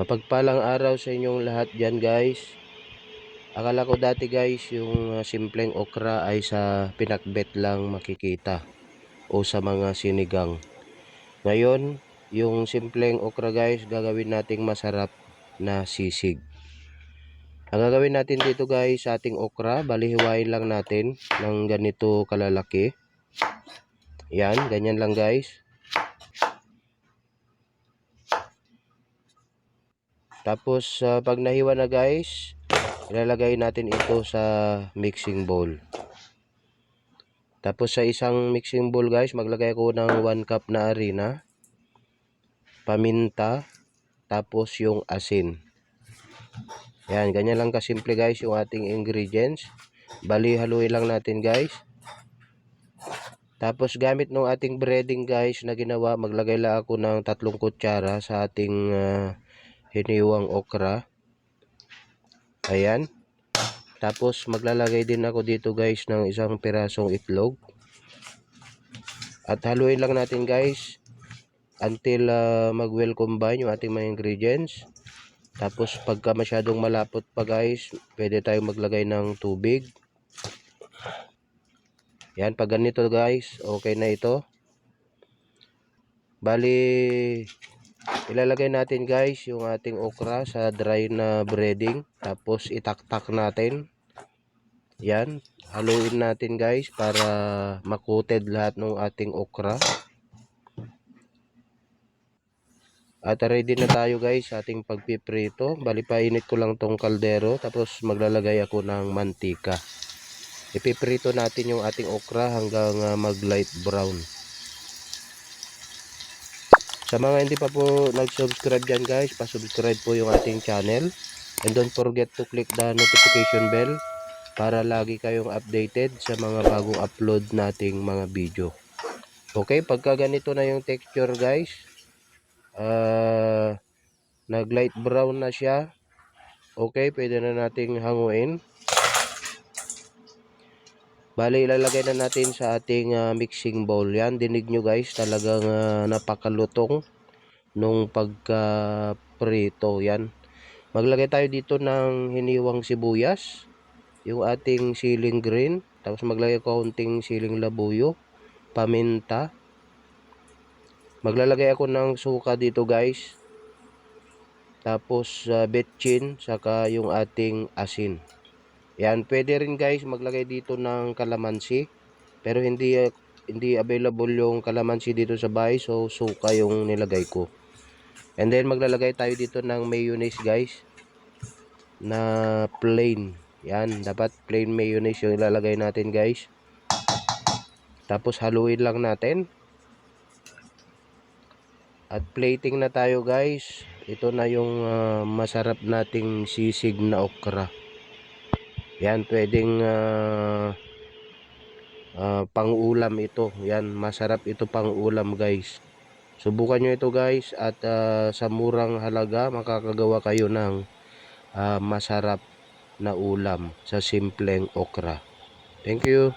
Mapagpalang araw sa inyong lahat dyan guys. Akala ko dati guys yung uh, simpleng okra ay sa pinakbet lang makikita o sa mga sinigang. Ngayon, yung simpleng okra guys gagawin nating masarap na sisig. Ang gagawin natin dito guys sa ating okra, balihiwain lang natin ng ganito kalalaki. Yan, ganyan lang guys. Tapos uh, pag nahiwa na guys, ilalagay natin ito sa mixing bowl. Tapos sa isang mixing bowl guys, maglagay ako ng 1 cup na harina, paminta, tapos yung asin. Yan, ganyan lang kasimple guys yung ating ingredients. Bali, haluin lang natin guys. Tapos gamit ng ating breading guys na ginawa, maglagay lang ako ng tatlong kutsara sa ating uh, hiniwang okra. Ayan. Tapos maglalagay din ako dito guys ng isang pirasong itlog. At haluin lang natin guys until uh, mag well combine yung ating mga ingredients. Tapos pagka masyadong malapot pa guys, pwede tayong maglagay ng tubig. Yan, pag ganito guys, okay na ito. Bali, ilalagay natin guys yung ating okra sa dry na breading. Tapos itaktak natin. Yan, haluin natin guys para makoted lahat ng ating okra. At ready na tayo guys sa ating pagpiprito. Bali painit ko lang tong kaldero tapos maglalagay ako ng mantika. Ipiprito natin yung ating okra hanggang uh, mag light brown. Sa mga hindi pa po nag-subscribe dyan guys, pa-subscribe po yung ating channel. And don't forget to click the notification bell para lagi kayong updated sa mga bagong upload nating mga video. Okay, pagka ganito na yung texture guys, uh, nag light brown na siya, okay, pwede na nating hanguin. Bali, ilalagay na natin sa ating uh, mixing bowl. Yan, dinig nyo guys, talagang uh, napakalutong nung pagka-prito. Yan. Maglagay tayo dito ng hiniwang sibuyas, yung ating siling green, tapos maglagay kaunting siling labuyo, paminta. Maglalagay ako ng suka dito guys. Tapos uh, betchin, saka yung ating asin. Yan, pwede rin guys maglagay dito ng kalamansi. Pero hindi uh, hindi available yung kalamansi dito sa bahay, so suka yung nilagay ko. And then maglalagay tayo dito ng mayonnaise guys na plain. Yan, dapat plain mayonnaise yung ilalagay natin guys. Tapos haluin lang natin. At plating na tayo guys. Ito na yung uh, masarap nating sisig na okra. Yan, pwedeng uh, uh, pang-ulam ito. Yan, masarap ito pang-ulam guys. Subukan nyo ito guys at uh, sa murang halaga makakagawa kayo ng uh, masarap na ulam sa simpleng okra. Thank you.